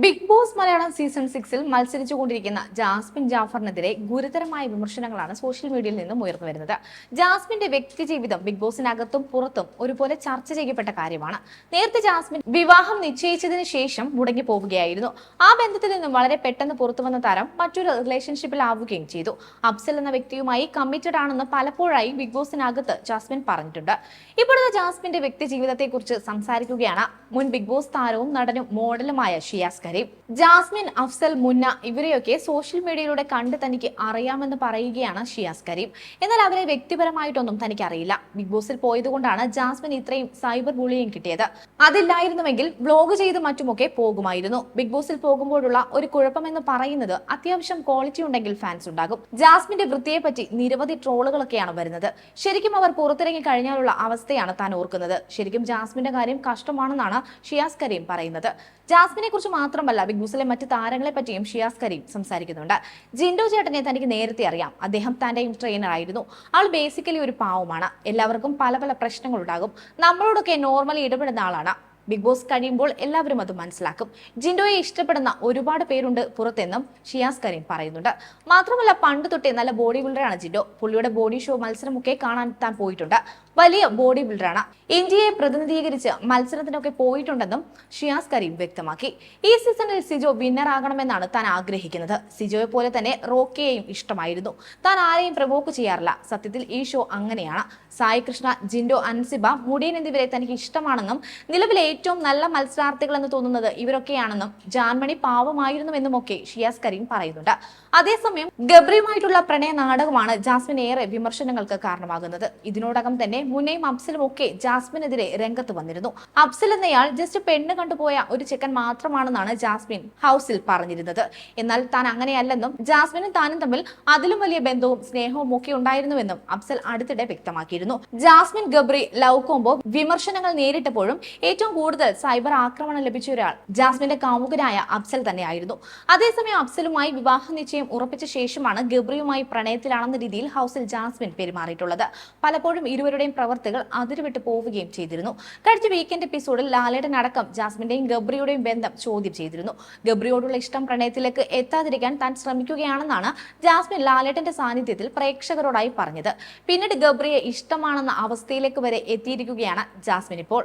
Big boss Malayalam season സിക്സിൽ മത്സരിച്ചുകൊണ്ടിരിക്കുന്ന Jasmine ജാഫറിനെതിരെ ഗുരുതരമായ വിമർശനങ്ങളാണ് social മീഡിയയിൽ നിന്നും ഉയർന്നു വരുന്നത്. ജാസ്മിന്റെ വ്യക്തി ജീവിതം ബിഗ് ബോസിനകത്തും പുറത്തും ഒരുപോലെ ചർച്ച ചെയ്യപ്പെട്ട കാര്യമാണ്. നേരത്തെ ജാസ്മിൻ വിവാഹം നിശ്ചയിച്ചതിന് ശേഷം മുടങ്ങി പോവുകയായിരുന്നു. ആ ബന്ധത്തിൽ നിന്നും വളരെ പെട്ടെന്ന് പുറത്തു വന്ന താരം മറ്റൊരു റിലേഷൻഷിപ്പിൽ ആവുകയും ചെയ്തു. അഫ്സൽ എന്ന വ്യക്തിയുമായി കമ്മിറ്റഡ് ആണെന്ന് പലപ്പോഴായി ബിഗ് ബോസിനകത്ത് ജാസ്മിൻ പറഞ്ഞിട്ടുണ്ട്. ഇപ്പോഴത്തെ ജാസ്മിന്റെ വ്യക്തി ജീവിതത്തെക്കുറിച്ച് സംസാരിക്കുകയാണ്. മുൻ ബിഗ് ബോസ് താരവും നടനും മോഡലുമായ ഷിയാസ് കരീം ജാസ്മിൻ അഫ്സൽ മുന്ന ഇവരെയൊക്കെ സോഷ്യൽ മീഡിയയിലൂടെ കണ്ട് തനിക്ക് അറിയാമെന്ന് പറയുകയാണ് ഷിയാസ് കരീം. എന്നാൽ അവരെ വ്യക്തിപരമായിട്ടൊന്നും തനിക്ക് അറിയില്ല ബിഗ് ബോസിൽ പോയതുകൊണ്ടാണ് ജാസ്മിൻ ഇത്രയും സൈബർ ബുള്ളിയും കിട്ടിയത്. അതില്ലായിരുന്നുവെങ്കിൽ വ്ലോഗ് ചെയ്ത് മറ്റുമൊക്കെ പോകുമായിരുന്നു. ബിഗ് ബോസിൽ പോകുമ്പോഴുള്ള ഒരു കുഴപ്പമെന്ന് പറയുന്നത് അത്യാവശ്യം ക്വാളിറ്റി ഉണ്ടെങ്കിൽ ഫാൻസ് ഉണ്ടാകും. ജാസ്മിന്റെ വൃത്തിയെ പറ്റി നിരവധി ട്രോളുകളൊക്കെയാണ് വരുന്നത്. ശരിക്കും അവർ പുറത്തിറങ്ങി കഴിഞ്ഞാലുള്ള അവസ്ഥയാണ് താൻ ഓർക്കുന്നത്. ശരിക്കും ജാസ്മിന്റെ കാര്യം കഷ്ടമാണെന്നാണ് ഷിയാസ് കരീം പറയുന്നത്. ജാസ്മിനെ കുറിച്ച് മാത്രമല്ല ബിഗ് ബോസിലെ മറ്റ് താരങ്ങളെ പറ്റിയും ഷിയാസ് കരീം സംസാരിക്കുന്നുണ്ട്. ജിൻഡോ ചേട്ടനെ തനിക്ക് നേരത്തെ അറിയാം. അദ്ദേഹം തന്റെയും ട്രെയിനർ ആയിരുന്നു. ആൾ ബേസിക്കലി ഒരു പാവമാണ്. എല്ലാവർക്കും പല പല പ്രശ്നങ്ങളുണ്ടാകും. നമ്മളോടൊക്കെ നോർമലി ഇടപെടുന്ന ആളാണ്. ബിഗ് ബോസ് കഴിയുമ്പോൾ എല്ലാവരും അത് മനസ്സിലാക്കും. ജിൻഡോയെ ഇഷ്ടപ്പെടുന്ന ഒരുപാട് പേരുണ്ട് പുറത്തെന്നും ഷിയാസ് കരീം പറയുന്നുണ്ട്. മാത്രമല്ല പണ്ട് തൊട്ടേ നല്ല ബോഡി ബിൽഡറാണ് ജിൻഡോ. പുള്ളിയുടെ ബോഡി ഷോ മത്സരമൊക്കെ കാണാൻ താൻ പോയിട്ടുണ്ട്. വലിയ ബോഡി ബിൽഡറാണ് ഇന്ത്യയെ പ്രതിനിധീകരിച്ച് മത്സരത്തിനൊക്കെ പോയിട്ടുണ്ടെന്നും ഷിയാസ് കരീം വ്യക്തമാക്കി. ഈ സീസണിൽ സിജോ വിന്നർ ആകണമെന്നാണ് താൻ ആഗ്രഹിക്കുന്നത്. സിജോയെ പോലെ തന്നെ റോക്കിയെയും ഇഷ്ടമായിരുന്നു. താൻ ആരെയും പ്രവോക്ക് ചെയ്യാറില്ല. സത്യത്തിൽ ഈ ഷോ അങ്ങനെയാണ്. സായി കൃഷ്ണ ജിൻഡോ അൻസിബ മുടിയൻ എന്നിവരെ തനിക്ക് ഇഷ്ടമാണെന്നും നിലവിലെ ഏറ്റവും നല്ല മത്സരാർത്ഥികൾ എന്ന് തോന്നുന്നത് ഇവരൊക്കെയാണെന്നും ജാൻമണി പാവമായിരുന്നുവെന്നുമൊക്കെ ഷിയാസ് കരീം പറയുന്നുണ്ട്. അതേസമയം ഗബ്രിയുമായിട്ടുള്ള പ്രണയ നാടകമാണ് ജാസ്മിൻ ഏറെ വിമർശനങ്ങൾക്ക് കാരണമാകുന്നത്. ഇതിനോടകം തന്നെ മുന്നയും അഫ്സലും ഒക്കെ ജാസ്മിനെതിരെ രംഗത്ത് വന്നിരുന്നു. അഫ്സൽ എന്നയാൾ ജസ്റ്റ് പെണ്ണ് കണ്ടുപോയ ഒരു ചെക്കൻ മാത്രമാണെന്നാണ് ജാസ്മിൻ ഹൗസിൽ പറഞ്ഞിരുന്നത്. എന്നാൽ താൻ അങ്ങനെയല്ലെന്നും ജാസ്മിനും താനും തമ്മിൽ അതിലും വലിയ ബന്ധവും സ്നേഹവും ഒക്കെ ഉണ്ടായിരുന്നുവെന്നും അഫ്സൽ അടുത്തിടെ വ്യക്തമാക്കിയിരുന്നു. ജാസ്മിൻ ഗബ്രി ലവ് കോംബോ വിമർശനങ്ങൾ നേരിട്ടപ്പോഴും ഏറ്റവും കൂടുതൽ സൈബർ ആക്രമണം ലഭിച്ച ഒരാൾ. ജാസ്മിന്റെ കാമുകനായ അഫ്സൽ തന്നെയായിരുന്നു. അതേസമയം അഫ്സലുമായി വിവാഹ നിശ്ചയം ഉറപ്പിച്ച ശേഷമാണ് ഗബ്രിയുമായി പ്രണയത്തിലാണെന്ന രീതിയിൽ ഹൗസിൽ ജാസ്മിൻ പെരുമാറിയിട്ടുള്ളത്. പലപ്പോഴും ഇരുവരുടെയും പ്രവർത്തികൾ അതിരുവിട്ട് പോവുകയും ചെയ്തിരുന്നു. കഴിഞ്ഞ വീക്കെൻഡ് എപ്പിസോഡിൽ ലാലയുടെ അടക്കം ജാസ്മിന്റെയും ഗബ്രിയുടെയും ബന്ധം ചോദ്യം ചെയ്തിരുന്നു. ഗബ്രിയോടുള്ള ഇഷ്ടം പ്രണയത്തിലേക്ക് എത്താതിരിക്കാൻ താൻ ശ്രമിക്കുകയാണെന്നാണ് ജാസ്മിൻ ലാലേട്ടന്റെ സാന്നിധ്യത്തിൽ പ്രേക്ഷകരോടായി പറഞ്ഞത്. പിന്നീട് ഗബ്രിയെ ഇഷ്ടമാണെന്ന അവസ്ഥയിലേക്ക് വരെ എത്തിയിരിക്കുകയാണ് ജാസ്മിൻ ഇപ്പോൾ.